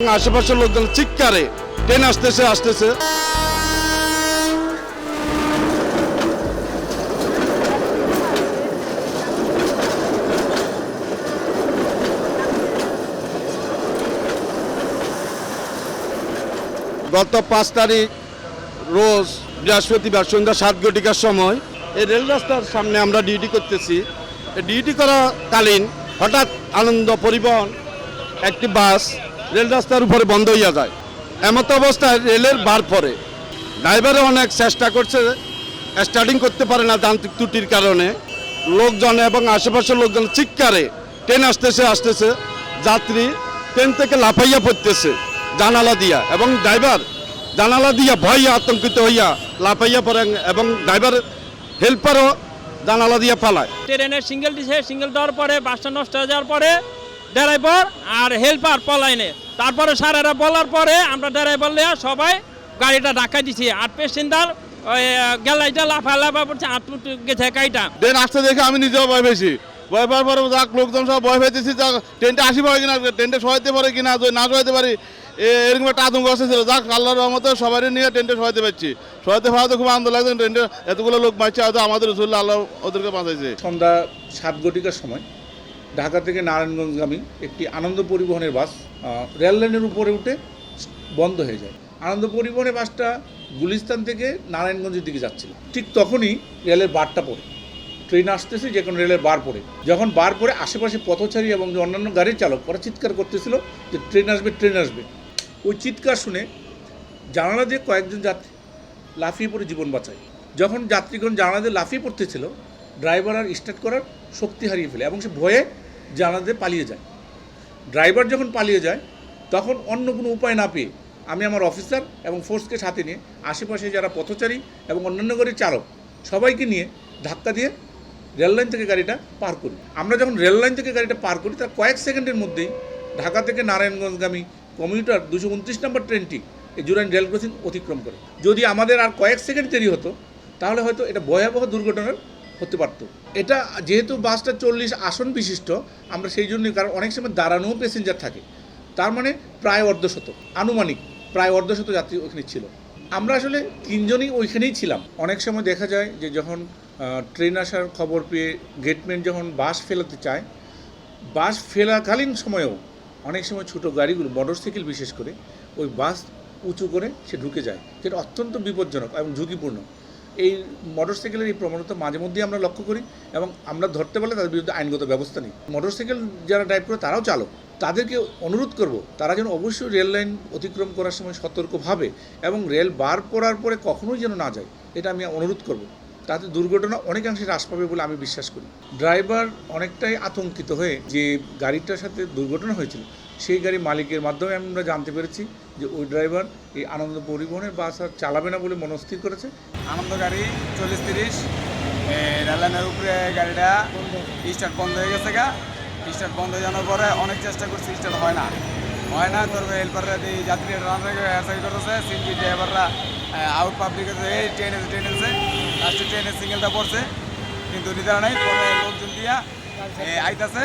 আশেপাশের লোকজন চিৎকারে ট্রেন আসতেছে আসতেছে। গত পাঁচ তারিখ রোজ বৃহস্পতিবার সন্ধ্যা সাত ঘটিকার সময় এই রেল রাস্তার সামনে আমরা ডিউটি করতেছি। ডিউটি করাকালীন হঠাৎ আনন্দ, পরিবহন, একটি বাস রেল রাস্তার উপরে বন্ধ হইয়া যায়। এমত অবস্থায় রেলের বার পরে ড্রাইভারও অনেক চেষ্টা করছে, স্টার্টিং করতে পারে না যান্ত্রিক ত্রুটির কারণে। লোকজন এবং আশেপাশের লোকজন চিৎকারে, ট্রেন আসতেছে আসতেছে। যাত্রী ট্রেন থেকে লাফাইয়া পড়তেছে জানালা দিয়া এবং ড্রাইভার জানালা দিয়া ভয় আতঙ্কিত হইয়া লাফাইয়া পড়েন এবং ড্রাইভার হেল্পারও জানালা দিয়া পালায় ট্রেনের সিঙ্গেল দিছে সিঙ্গেল দেওয়ার পরে, বাসটা নষ্ট হয়ে যাওয়ার পরে ড্রাইভার আর হেল্পার পলাইনে। তারপরে স্যারেরা বলার পরে আমরা ড্রাইভার নিয়ে সবাই গাড়িটা ঢাকা দিছি। আর পেসেঞ্জার ওই গেলাইটা লাফা লাফা পড়ছে আটমুট গেছে গাড়িটা। ট্রেন আসতে দেখে আমি নিজেও ভয় পেয়েছি। ভয় পাওয়ার পরে যাক লোকজন সব ভয় পেয়েছি যাক ট্রেনটা আসি পারে কিনা ট্রেনটা সহাইতে পারে কিনা যদি না সহাইতে পারি এরকম একটা আতঙ্ক ছিল যাক আল্লাহর রহমতে সবাই নিয়ে ট্রেনটা সহাইতে পারছি। সহাইতে পাওয়াতে খুব আনন্দ লাগছে ট্রেনটা এতগুলো লোক মারছে হয়তো আমাদের রসুল্লাহ আল্লাহ ওদেরকে বাঁচাইছে। সন্ধ্যা সাত ঘটিকার সময় ঢাকা থেকে নারায়ণগঞ্জগামী একটি আনন্দ পরিবহনের বাস রেল লাইনের উপরে উঠে বন্ধ হয়ে যায়। আনন্দ পরিবহনের বাসটা গুলিস্তান থেকে নারায়ণগঞ্জের দিকে যাচ্ছিল। ঠিক তখনই রেলের বারটা পড়ে। ট্রেন আসতেছে, যে কোনো রেলের বার পড়ে। যখন বার পড়ে, আশেপাশে পথচারী এবং যে অন্যান্য গাড়ির চালক, ওরা চিৎকার করতেছিল যে ট্রেন আসবে ট্রেন আসবে। ওই চিৎকার শুনে জানালা দিয়ে কয়েকজন যাত্রী লাফিয়ে পড়ে জীবন বাঁচায়। যখন যাত্রীগণ জানালা দিয়ে লাফিয়ে পড়তেছিল ড্রাইভার আর স্টার্ট করার শক্তি হারিয়ে ফেলে এবং সে ভয়ে দিয়ে পালিয়ে যায়। ড্রাইভার যখন পালিয়ে যায়, তখন অন্য কোনো উপায় না পেয়ে আমি আমার অফিসার এবং ফোর্সকে সাথে নিয়ে আশেপাশে যারা পথচারী এবং অন্যান্য গাড়ির চালক সবাইকে নিয়ে ধাক্কা দিয়ে রেললাইন থেকে গাড়িটা পার করি। আমরা যখন রেললাইন থেকে গাড়িটা পার করি, তার কয়েক সেকেন্ডের মধ্যেই ঢাকা থেকে নারায়ণগঞ্জগামী কমিউটার দুশো উনত্রিশ নম্বর ট্রেনটি এই জুরাইন রেল ক্রসিং অতিক্রম করে। যদি আমাদের আর কয়েক সেকেন্ড দেরি হতো, তাহলে হয়তো এটা ভয়াবহ দুর্ঘটনার হতে পারতো। এটা যেহেতু বাসটা চল্লিশ আসন বিশিষ্ট, আমরা সেই জন্যই, কারণ অনেক সময় দাঁড়ানোও প্যাসেঞ্জার থাকে। তার মানে প্রায় অর্ধশত, আনুমানিক প্রায় অর্ধশত যাত্রী ওখানে ছিল। আমরা আসলে তিনজনই ওইখানেই ছিলাম। অনেক সময় দেখা যায় যে যখন ট্রেন আসার খবর পেয়ে গেটম্যান যখন বাস ফেলাতে চায়, বাস ফেলাকালীন সময়েও অনেক সময় ছোটো গাড়িগুলো মোটরসাইকেল বিশেষ করে, ওই বাস উঁচু করে সে ঢুকে যায়। যেটা অত্যন্ত বিপজ্জনক এবং ঝুঁকিপূর্ণ। এই মোটরসাইকেলের এই প্রবণতা মাঝে মধ্যেই আমরা লক্ষ্য করি এবং আমরা ধরতে পারলে তাদের বিরুদ্ধে আইনগত ব্যবস্থা নিই। মোটরসাইকেল যারা ড্রাইভ করে তারাও চালক। তাদেরকে অনুরোধ করব, তারা যেন অবশ্যই রেল লাইন অতিক্রম করার সময় সতর্কভাবে এবং রেল বার করার পরে কখনোই যেন না যায়, এটা আমি অনুরোধ করব। তাতে দুর্ঘটনা অনেকাংশে হ্রাস পাবে বলে আমি বিশ্বাস করি। ড্রাইভার অনেকটাই আতঙ্কিত হয়ে যে গাড়িটার সাথে দুর্ঘটনা হয়েছিল সেই গাড়ি মালিকের মাধ্যমে আমরা জানতে পেরেছি যে ওই ড্রাইভার এই আনন্দ পরিবহনের বাস আর চালাবে না বলে মনস্থির করেছে। আনন্দ গাড়ি, চল্লিশ তিরিশ রেললাইনের উপরে গাড়িটা স্টার্ট বন্ধ হয়ে গেছে গা। স্টার্ট বন্ধ হয়ে যাওয়ার পরে অনেক চেষ্টা করছি, স্টার্ট হয় না। হয় না তোর হেল্পাররা এই যাত্রীরা হেরসাই করতেছে সিনজি ড্রাইভাররা আউট পাবলিক এই ট্রেন এসে ট্রেন এসে লাস্টে ট্রেনের সিঙ্গেলটা পড়ছে, কিন্তু নিদারা নাই, পরে লোকজন দিয়া আইতাছে।